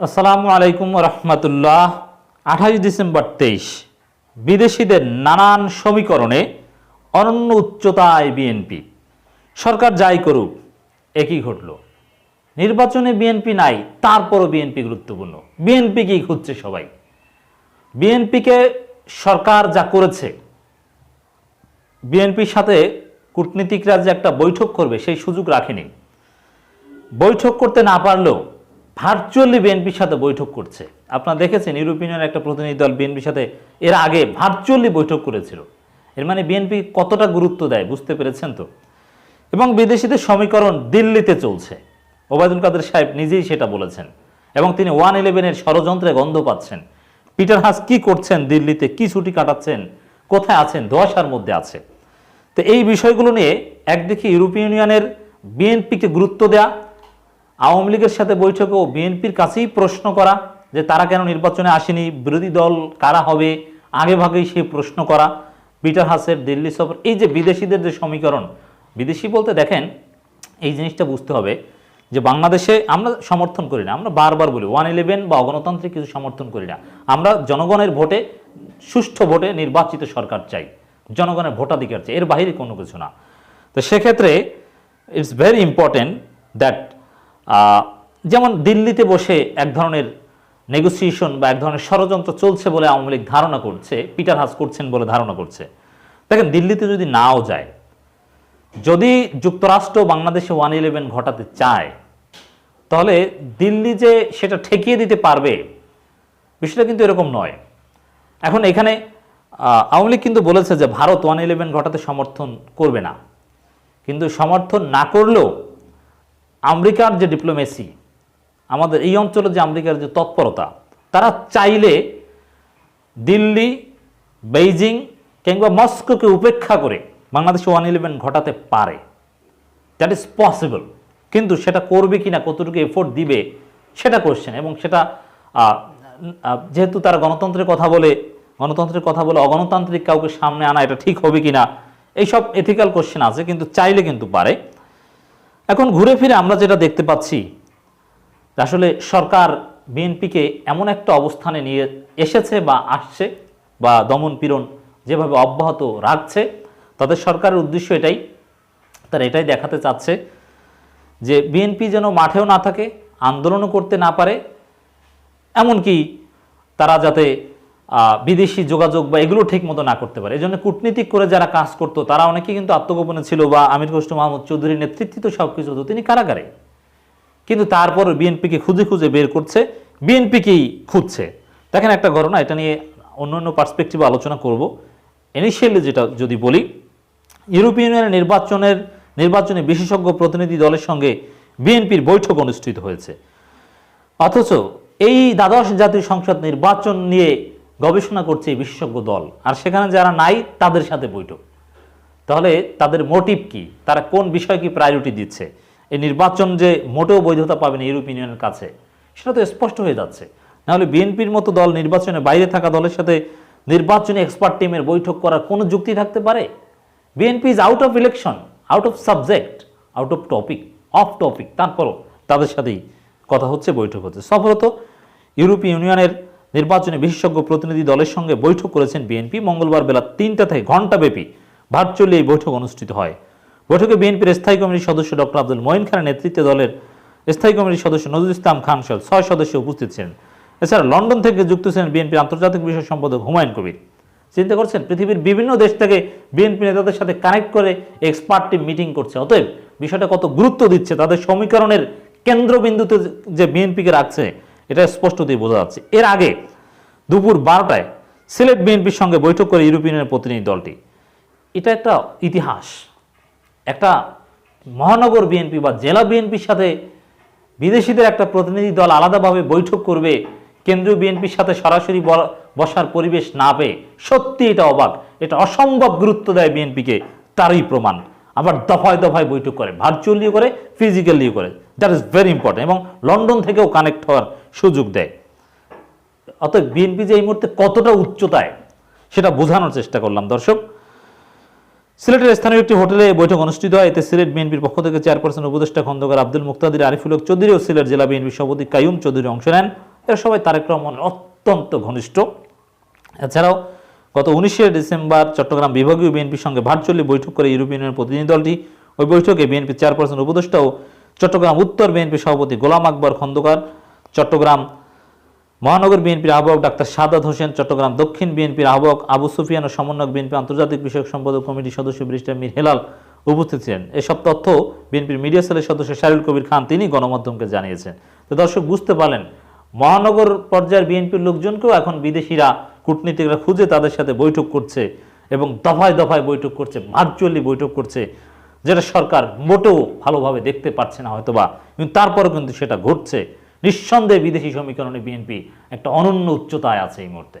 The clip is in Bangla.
আসসালামু আলাইকুম রহমতুল্লাহ। আঠাশ ডিসেম্বর তেইশ। বিদেশিদের নানান সমীকরণে অনন্য উচ্চতায় বিএনপি। সরকার যাই করুক, একই ঘটল। নির্বাচনে বিএনপি নাই, তারপরও বিএনপি গুরুত্বপূর্ণ। বিএনপি কি খুঁজছে সবাই। বিএনপিকে সরকার যা করেছে, বিএনপির সাথে কূটনীতিকরা যে একটা বৈঠক করবে, সেই সুযোগ রাখেনি। বৈঠক করতে না পারলেও ভার্চুয়ালি বিএনপির সাথে বৈঠক করছে। আপনারা দেখেছেন ইউরোপিয়ানের একটা প্রতিনিধি দল বিএনপির সাথে এর আগে ভার্চুয়ালি বৈঠক করেছিল। এর মানে বিএনপি কতটা গুরুত্ব দেয়, বুঝতে পেরেছেন তো? এবং বিদেশিদের সমীকরণ দিল্লিতে চলছে। ওবায়দুল কাদের সাহেব নিজেই সেটা বলেছেন। এবং তিনি ওয়ান ইলেভেনের ষড়যন্ত্রে গন্ধ পাচ্ছেন। পিটার হাস কি করছেন দিল্লিতে? কি ছুটি কাটাচ্ছেন? কোথায় আছেন? ধোয়াশার মধ্যে আছে। তো এই বিষয়গুলো নিয়ে একদিকে ইউরোপীয় ইউনিয়নের বিএনপিকে গুরুত্ব দেয়া আওয়ামী লীগের সাথে বৈঠকেও বিএনপির কাছেই প্রশ্ন করা যে তারা কেন নির্বাচনে আসেনি, বিরোধী দল কারা হবে, আগে ভাগেই সেই প্রশ্ন করা। পিটার হাসের দিল্লি সফর, এই যে বিদেশিদের যে সমীকরণ, বিদেশি বলতে দেখেন, এই জিনিসটা বুঝতে হবে যে বাংলাদেশে আমরা সমর্থন করি না, আমরা বারবার বলি ওয়ান ইলেভেন বা অগণতান্ত্রিক কিছু সমর্থন করি না। আমরা জনগণের ভোটে, সুষ্ঠু ভোটে নির্বাচিত সরকার চাই, জনগণের ভোটাধিকার চাই, এর বাইরে কোনো কিছু না। তো সেক্ষেত্রে ইটস ভেরি ইম্পর্টেন্ট দ্যাট যেমন দিল্লিতে বসে এক ধরনের নেগোসিয়েশন বা এক ধরনের ষড়যন্ত্র চলছে বলে আওয়ামী লীগ ধারণা করছে পিটার হাস করছেন বলে ধারণা করছে। দেখেন, দিল্লিতে যদি নাও যায়, যদি যুক্তরাষ্ট্র বাংলাদেশে ওয়ান ইলেভেন ঘটাতে চায়, তাহলে দিল্লি যে সেটা ঠেকিয়ে দিতে পারবে, বিষয়টা কিন্তু এরকম নয়। এখন এখানে আওয়ামী লীগ কিন্তু বলেছে যে ভারত ওয়ান ইলেভেন ঘটাতে সমর্থন করবে না। কিন্তু সমর্থন না করলেও আমেরিকার যে ডিপ্লোমেসি আমাদের এই অঞ্চলে যে আমেরিকার যে তৎপরতা, তারা চাইলে দিল্লি, বেইজিং কিংবা মস্কোকে উপেক্ষা করে বাংলাদেশে ওয়ান ইলেভেন ঘটাতে পারে। দ্যাট ইজ পসিবল কিন্তু সেটা করবে কি না কতটুকু এফোর্ট দিবে, সেটা কোশ্চেন এবং সেটা যেহেতু তারা গণতন্ত্রের কথা বলে, গণতন্ত্রের কথা বলে অগণতান্ত্রিক কাউকে সামনে আনা এটা ঠিক হবে কিনা, এইসব এথিক্যাল কোশ্চেন আছে, কিন্তু চাইলে কিন্তু পারে। এখন ঘুরে ফিরে আমরা যেটা দেখতে পাচ্ছি, আসলে সরকার বিএনপিকে এমন একটা অবস্থানে নিয়ে এসেছে বা আসছে বা দমন পীড়ন যেভাবে অব্যাহত রাখছে, তাদের সরকারের উদ্দেশ্য এটাই। তারা এটাই দেখাতে চাচ্ছে যে বিএনপি যেন মাঠেও না থাকে, আন্দোলনও করতে না পারে, এমনকি তারা যাতে বিদেশি যোগাযোগ বা এগুলো ঠিক মতো না করতে পারে। এই জন্য কূটনীতিক করে যারা কাজ করতো, তারা অনেকেই কিন্তু আত্মগোপনে ছিল বা আমির খসরু মাহমুদ চৌধুরীর নেতৃত্বে তো সব কিছু হতো, তিনি কারাগারে। কিন্তু তারপর বিএনপিকে খুঁজে খুঁজে বের করছে, বিএনপিকেই খুঁজছে। দেখেন একটা ঘটনা, এটা নিয়ে অন্য অন্য পার্সপেক্টিভে আলোচনা করব। ইনিশিয়ালি যেটা যদি বলি ইউরোপিয়ান ইউনিয়নের নির্বাচনের, নির্বাচনে বিশেষজ্ঞ প্রতিনিধি দলের সঙ্গে বিএনপির বৈঠক অনুষ্ঠিত হয়েছে। অথচ এই দ্বাদশ জাতীয় সংসদ নির্বাচন নিয়ে গবেষণা করছে বিশেষজ্ঞ দল। আর সেখানে যারা নাই, তাদের সাথে বৈঠক। তাহলে তাদের মোটিভ কি? তারা কোন বিষয় কি প্রায়োরিটি দিচ্ছে? এই নির্বাচন যে মোটেও বৈধতা পাবে না ইউরোপ ইউনিয়নের কাছে, সেটা তো স্পষ্ট হয়ে যাচ্ছে। নাহলে বিএনপির মতো দল নির্বাচনে বাইরে থাকা দলের সাথে নির্বাচনী এক্সপার্ট টিমের বৈঠক করার কোনো যুক্তি থাকতে পারে? BNP is out of election out of subject out of topic of topic তারপরও তাদের সাথেই কথা হচ্ছে, বৈঠক হচ্ছে। সফরত ইউরোপীয় ইউনিয়নের নির্বাচনে বিশেষজ্ঞ প্রতিনিধি দলের সঙ্গে বৈঠক করেছেন বিএনপি। মঙ্গলবার বেলা তিনটা থেকে ঘণ্টাব্যাপী ভার্চুয়ালি এই বৈঠক অনুষ্ঠিত হয়। বৈঠকে বিএনপির স্থায়ী কমিটির সদস্য ডক্টর আব্দুল মঈন খানের নেতৃত্বে দলের স্থায়ী কমিটির সদস্য নজরুল ইসলাম খান সহ ছয় সদস্য উপস্থিত ছিলেন। এছাড়া লন্ডন থেকে যুক্ত ছিলেন বিএনপির আন্তর্জাতিক বিষয় সম্পাদক হুমায়ুন কবির। চিন্তা করছেন, পৃথিবীর বিভিন্ন দেশ থেকে বিএনপি নেতাদের সাথে কানেক্ট করে এক্সপার্ট টিম মিটিং করছে। অতএব বিষয়টা কত গুরুত্ব দিচ্ছে, তাদের সমীকরণের কেন্দ্রবিন্দুতে যে বিএনপিকে রাখছে এটা স্পষ্টতই বোঝা যাচ্ছে। এর আগে দুপুর বারোটায় সিলেট বিএনপির সঙ্গে বৈঠক করে ইউরোপিয়ানের প্রতিনিধি দলটি। এটা একটা ইতিহাস। একটা মহানগর বিএনপি বা জেলা বিএনপির সাথে বিদেশিদের একটা প্রতিনিধি দল আলাদাভাবে বৈঠক করবে, কেন্দ্রীয় বিএনপির সাথে সরাসরি বসার পরিবেশ না পেয়ে, সত্যি এটা অবাক। এটা অসম্ভব গুরুত্ব দেয় বিএনপিকে, তারই প্রমাণ। আবার দফায় দফায় বৈঠক করে ভার্চুয়ালিও করে ফিজিক্যালিও করে। দ্যাট ইজ ভেরি ইম্পর্টেন্ট এবং লন্ডন থেকেও কানেক্ট হওয়ার সুযোগ দেয়। অতএব বিএনপি যে এই মুহূর্তে কতটা উচ্চতায়, সেটা বোঝানোর চেষ্টা করলাম, দর্শক। সিলেটের স্থানীয় একটি হোটেলে বৈঠক অনুষ্ঠিত হয়। এতে সিলেট বিএনপির পক্ষ থেকে চেয়ারপারসন উপদেষ্টা খন্দকার আব্দুল মুক্তাদির আরিফুল হক চৌধুরী ও সিলেট জেলা বিএনপির সভাপতি কায়ুম চৌধুরী অংশ নেন। এরা সবাই তারেক রহমানের অত্যন্ত ঘনিষ্ঠ। এছাড়াও গত উনিশে ডিসেম্বর চট্টগ্রাম বিভাগীয় বিএনপির সঙ্গে ভার্চুয়ালি বৈঠক করে ইউরোপিয়ান প্রতিনিধি দলটি। ওই বৈঠকে বিএনপি চেয়ারপারসন উপদেষ্টা ও চট্টগ্রাম উত্তর বিএনপি সভাপতি গোলাম আকবর খন্দকার, চট্টগ্রাম মহানগর বিএনপির আহ্বায়ক ডাক্তার সাদাত হোসেন, চট্টগ্রাম দক্ষিণ বিএনপির আহ্বায়ক আবু সুফিয়ান ও সমন্বয়ক বিএনপি আন্তর্জাতিক বিষয়ক সম্পাদক কমিটির সদস্য ব্রিস্টার মীর হেলাল উপস্থিত ছিলেন। এসব তথ্য বিএনপির মিডিয়া সেলের সদস্য শারুল কবির খান তিনি গণমাধ্যমকে জানিয়েছেন। তো দর্শক, বুঝতে পারলেন, মহানগর পর্যায়ের বিএনপির লোকজনকেও এখন বিদেশিরা, কূটনীতিকরা খুঁজে তাদের সাথে বৈঠক করছে এবং দফায় দফায় বৈঠক করছে, ভার্চুয়ালি বৈঠক করছে। যেটা সরকার মোটেও ভালোভাবে দেখতে পাচ্ছে না হয়তোবা। কিন্তু তারপরেও কিন্তু সেটা ঘটছে। নিঃসন্দেহে বিদেশি সমীকরণে বিএনপি একটা অনন্য উচ্চতায় আছে এই মুহূর্তে।